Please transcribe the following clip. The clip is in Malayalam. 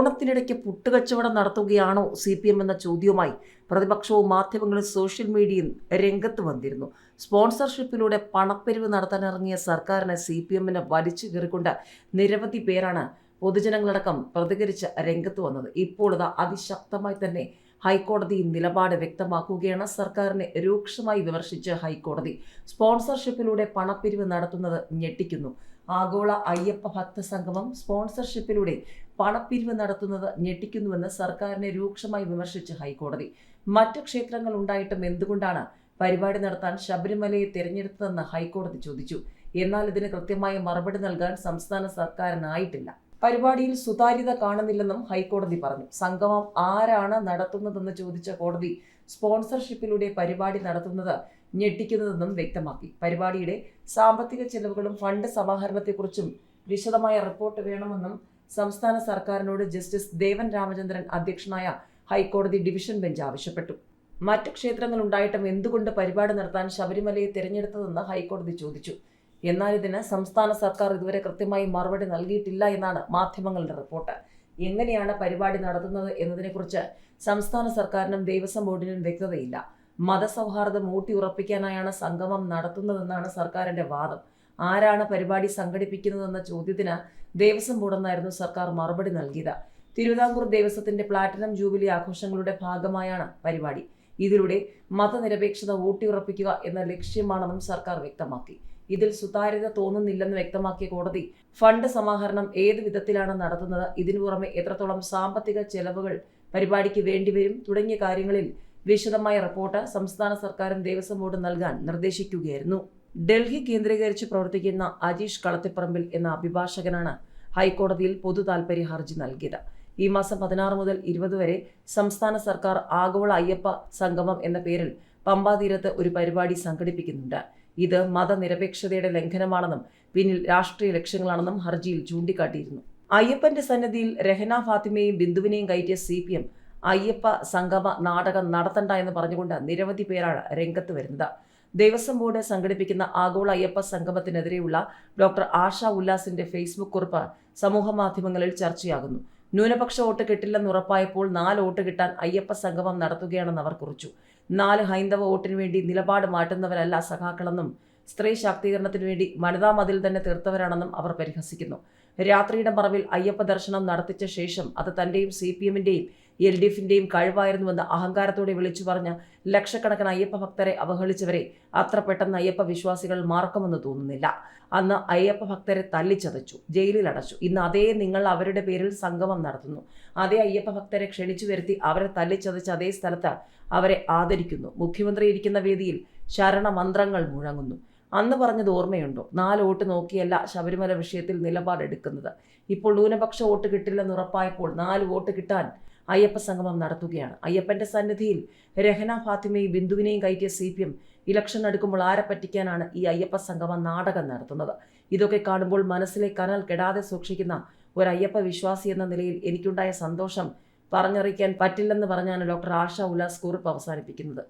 ഓണത്തിനിടയ്ക്ക് പുട്ടുകച്ചവടം നടത്തുകയാണോ സി പി എം എന്ന ചോദ്യവുമായി പ്രതിപക്ഷവും മാധ്യമങ്ങളും സോഷ്യൽ മീഡിയയും രംഗത്ത് വന്നിരുന്നു. സ്പോൺസർഷിപ്പിലൂടെ പണപ്പെരിവ് നടത്താനിറങ്ങിയ സർക്കാരിനെ സി പി എമ്മിനെ വലിച്ചു കയറിക്കൊണ്ട് നിരവധി പേരാണ് പൊതുജനങ്ങളടക്കം പ്രതികരിച്ച് രംഗത്ത് വന്നത്. ഇപ്പോൾ അത് അതിശക്തമായി തന്നെ ഹൈക്കോടതി നിലപാട് വ്യക്തമാക്കുകയാണ്. സർക്കാരിനെ രൂക്ഷമായി വിമർശിച്ച് ഹൈക്കോടതി സ്പോൺസർഷിപ്പിലൂടെ പണപ്പിരിവ് നടത്തുന്നത് ഞെട്ടിക്കുന്നു. ആഗോള അയ്യപ്പ ഭക്ത സംഗമം സ്പോൺസർഷിപ്പിലൂടെ പണപ്പിരിവ് നടത്തുന്നത് ഞെട്ടിക്കുന്നുവെന്ന് സർക്കാരിനെ രൂക്ഷമായി വിമർശിച്ച് ഹൈക്കോടതി. മറ്റു ക്ഷേത്രങ്ങൾ ഉണ്ടായിട്ടും എന്തുകൊണ്ടാണ് പരിപാടി നടത്താൻ ശബരിമലയെ തിരഞ്ഞെടുത്തതെന്ന് ഹൈക്കോടതി ചോദിച്ചു. എന്നാൽ ഇതിന് കൃത്യമായ മറുപടി നൽകാൻ സംസ്ഥാന സർക്കാരിനായിട്ടില്ല. പരിപാടിയിൽ സുതാര്യത കാണുന്നില്ലെന്നും ഹൈക്കോടതി പറഞ്ഞു. സംഗമം ആരാണ് നടത്തുന്നതെന്ന് ചോദിച്ച കോടതി സ്പോൺസർഷിപ്പിലൂടെ പരിപാടി നടത്തുന്നത് ഞെട്ടിക്കുന്നതെന്നും വ്യക്തമാക്കി. പരിപാടിയുടെ സാമ്പത്തിക ചെലവുകളും ഫണ്ട് സമാഹരണത്തെക്കുറിച്ചും വിശദമായ റിപ്പോർട്ട് വേണമെന്നും സംസ്ഥാന സർക്കാരിനോട് ജസ്റ്റിസ് ദേവൻ രാമചന്ദ്രൻ അധ്യക്ഷനായ ഹൈക്കോടതി ഡിവിഷൻ ബെഞ്ച് ആവശ്യപ്പെട്ടു. മറ്റ് ക്ഷേത്രങ്ങൾ ഉണ്ടായിട്ടും എന്തുകൊണ്ട് പരിപാടി നടത്താൻ ശബരിമലയെ തിരഞ്ഞെടുത്തതെന്ന് ഹൈക്കോടതി ചോദിച്ചു. എന്നാൽ ഇതിന് സംസ്ഥാന സർക്കാർ ഇതുവരെ കൃത്യമായി മറുപടി നൽകിയിട്ടില്ല എന്നാണ് മാധ്യമങ്ങളുടെ റിപ്പോർട്ട്. എങ്ങനെയാണ് പരിപാടി നടത്തുന്നത് എന്നതിനെക്കുറിച്ച് സംസ്ഥാന സർക്കാരിനും ദേവസ്വം ബോർഡിനും വ്യക്തതയില്ല. മതസൗഹാർദ്ദം ഊട്ടിയുറപ്പിക്കാനായാണ് സംഗമം നടത്തുന്നതെന്നാണ് സർക്കാരിന്റെ വാദം. ആരാണ് പരിപാടി സംഘടിപ്പിക്കുന്നതെന്ന ചോദ്യത്തിന് ദേവസ്വം ബോർഡെന്നായിരുന്നു സർക്കാർ മറുപടി നൽകിയത്. തിരുവിതാംകൂർ ദേവസ്വത്തിന്റെ പ്ലാറ്റിനം ജൂബിലി ആഘോഷങ്ങളുടെ ഭാഗമായാണ് പരിപാടി. ഇതിലൂടെ മതനിരപേക്ഷത ഊട്ടിയുറപ്പിക്കുക എന്ന ലക്ഷ്യമാണെന്നും സർക്കാർ വ്യക്തമാക്കി. ഇതിൽ സുതാര്യത തോന്നുന്നില്ലെന്ന് വ്യക്തമാക്കിയ കോടതി ഫണ്ട് സമാഹരണം ഏത് വിധത്തിലാണ് നടത്തുന്നത് ഇതിനു പുറമെ എത്രത്തോളം സാമ്പത്തിക ചെലവുകൾ പരിപാടിക്ക് വേണ്ടിവരും തുടങ്ങിയ കാര്യങ്ങളിൽ വിശദമായ റിപ്പോർട്ട് സംസ്ഥാന സർക്കാരും ദേവസ്വം ബോർഡും നൽകാൻ നിർദ്ദേശിക്കുകയായിരുന്നു. ഡൽഹി കേന്ദ്രീകരിച്ച് പ്രവർത്തിക്കുന്ന അജീഷ് കളത്തിപ്പറമ്പിൽ എന്ന അഭിഭാഷകനാണ് ഹൈക്കോടതിയിൽ പൊതു താൽപര്യ ഹർജി നൽകിയത്. ഈ മാസം പതിനാറ് മുതൽ ഇരുപത് വരെ സംസ്ഥാന സർക്കാർ ആഗോള അയ്യപ്പ സംഗമം എന്ന പേരിൽ പമ്പാതീരത്ത് ഒരു പരിപാടി സംഘടിപ്പിക്കുന്നുണ്ട്. ഇത് മതനിരപേക്ഷതയുടെ ലംഘനമാണെന്നും പിന്നിൽ രാഷ്ട്രീയ ലക്ഷ്യങ്ങളാണെന്നും ഹർജിയിൽ ചൂണ്ടിക്കാട്ടിയിരുന്നു. അയ്യപ്പന്റെ സന്നിധിയിൽ രഹന ഫാത്തിമയെയും ബിന്ദുവിനെയും കയറ്റിയ സി പി എം അയ്യപ്പ സംഗമ നാടകം നടത്തണ്ട എന്ന് പറഞ്ഞുകൊണ്ട് നിരവധി പേരാണ് രംഗത്ത് വരുന്നത്. ദേവസ്വം ബോർഡ് സംഘടിപ്പിക്കുന്ന ആഗോള അയ്യപ്പ സംഗമത്തിനെതിരെയുള്ള ഡോക്ടർ ആഷ ഉല്ലാസിന്റെ ഫേസ്ബുക്ക് കുറിപ്പ് സമൂഹ മാധ്യമങ്ങളിൽ ചർച്ചയാകുന്നു. ന്യൂനപക്ഷ വോട്ട് കിട്ടില്ലെന്ന് ഉറപ്പായപ്പോൾ നാല് വോട്ട് കിട്ടാൻ അയ്യപ്പ സംഗമം നടത്തുകയാണെന്ന് അവർ കുറിച്ചു. നാല് ഹൈന്ദവ വോട്ടിന് വേണ്ടി നിലപാട് മാറ്റുന്നവരല്ല സഖാക്കളെന്നും സ്ത്രീ ശാക്തീകരണത്തിനു വേണ്ടി വനിതാ മതിൽ തന്നെ തീർത്തവരാണെന്നും അവർ പരിഹസിക്കുന്നു. രാത്രിയുടെ മറവിൽ അയ്യപ്പ ദർശനം നടത്തിച്ച ശേഷം അത് തന്റെയും സി പി എമ്മിന്റെയും എൽ ഡി എഫിന്റെയും കഴിവായിരുന്നുവെന്ന് അഹങ്കാരത്തോടെ വിളിച്ചു പറഞ്ഞ ലക്ഷക്കണക്കിന് അയ്യപ്പ ഭക്തരെ അവഹേളിച്ചവരെ അത്ര പെട്ടെന്ന് അയ്യപ്പ വിശ്വാസികൾ മാർക്കുമെന്ന് തോന്നുന്നില്ല. അന്ന് അയ്യപ്പ ഭക്തരെ തല്ലിച്ചതച്ചു ജയിലിൽ അടച്ചു ഇന്ന് അതേ നിങ്ങൾ അവരുടെ പേരിൽ സംഗമം നടത്തുന്നു. അതേ അയ്യപ്പ ഭക്തരെ ക്ഷണിച്ചു വരുത്തി അവരെ തല്ലിച്ചതച്ച അതേ സ്ഥലത്ത് അവരെ ആദരിക്കുന്നു. മുഖ്യമന്ത്രി ഇരിക്കുന്ന വേദിയിൽ ശരണമന്ത്രങ്ങൾ മുഴങ്ങുന്നു. അന്ന് പറഞ്ഞത് ഓർമ്മയുണ്ടോ? നാല് വോട്ട് നോക്കിയല്ല ശബരിമല വിഷയത്തിൽ നിലപാടെടുക്കുന്നത്. ഇപ്പോൾ ന്യൂനപക്ഷ വോട്ട് കിട്ടില്ലെന്ന് ഉറപ്പായപ്പോൾ നാല് വോട്ട് കിട്ടാൻ അയ്യപ്പ സംഗമം നടത്തുകയാണ്. അയ്യപ്പന്റെ സന്നിധിയിൽ രഹന ഫാത്തിമയും ബിന്ദുവിനെയും കയറ്റിയ സി പി എം ഇലക്ഷൻ അടുക്കുമ്പോൾ ആരെ പറ്റിക്കാനാണ് ഈ അയ്യപ്പ സംഗമം നാടകം നടത്തുന്നത്? ഇതൊക്കെ കാണുമ്പോൾ മനസ്സിലെ കനൽ കെടാതെ സൂക്ഷിക്കുന്ന ഒരു അയ്യപ്പ വിശ്വാസി എന്ന നിലയിൽ എനിക്കുണ്ടായ സന്തോഷം പറഞ്ഞറിയിക്കാൻ പറ്റില്ലെന്ന് പറഞ്ഞാണ് ഡോക്ടർ ആഷ ഉല്ലാസ് കുറിപ്പ് അവസാനിപ്പിക്കുന്നത്.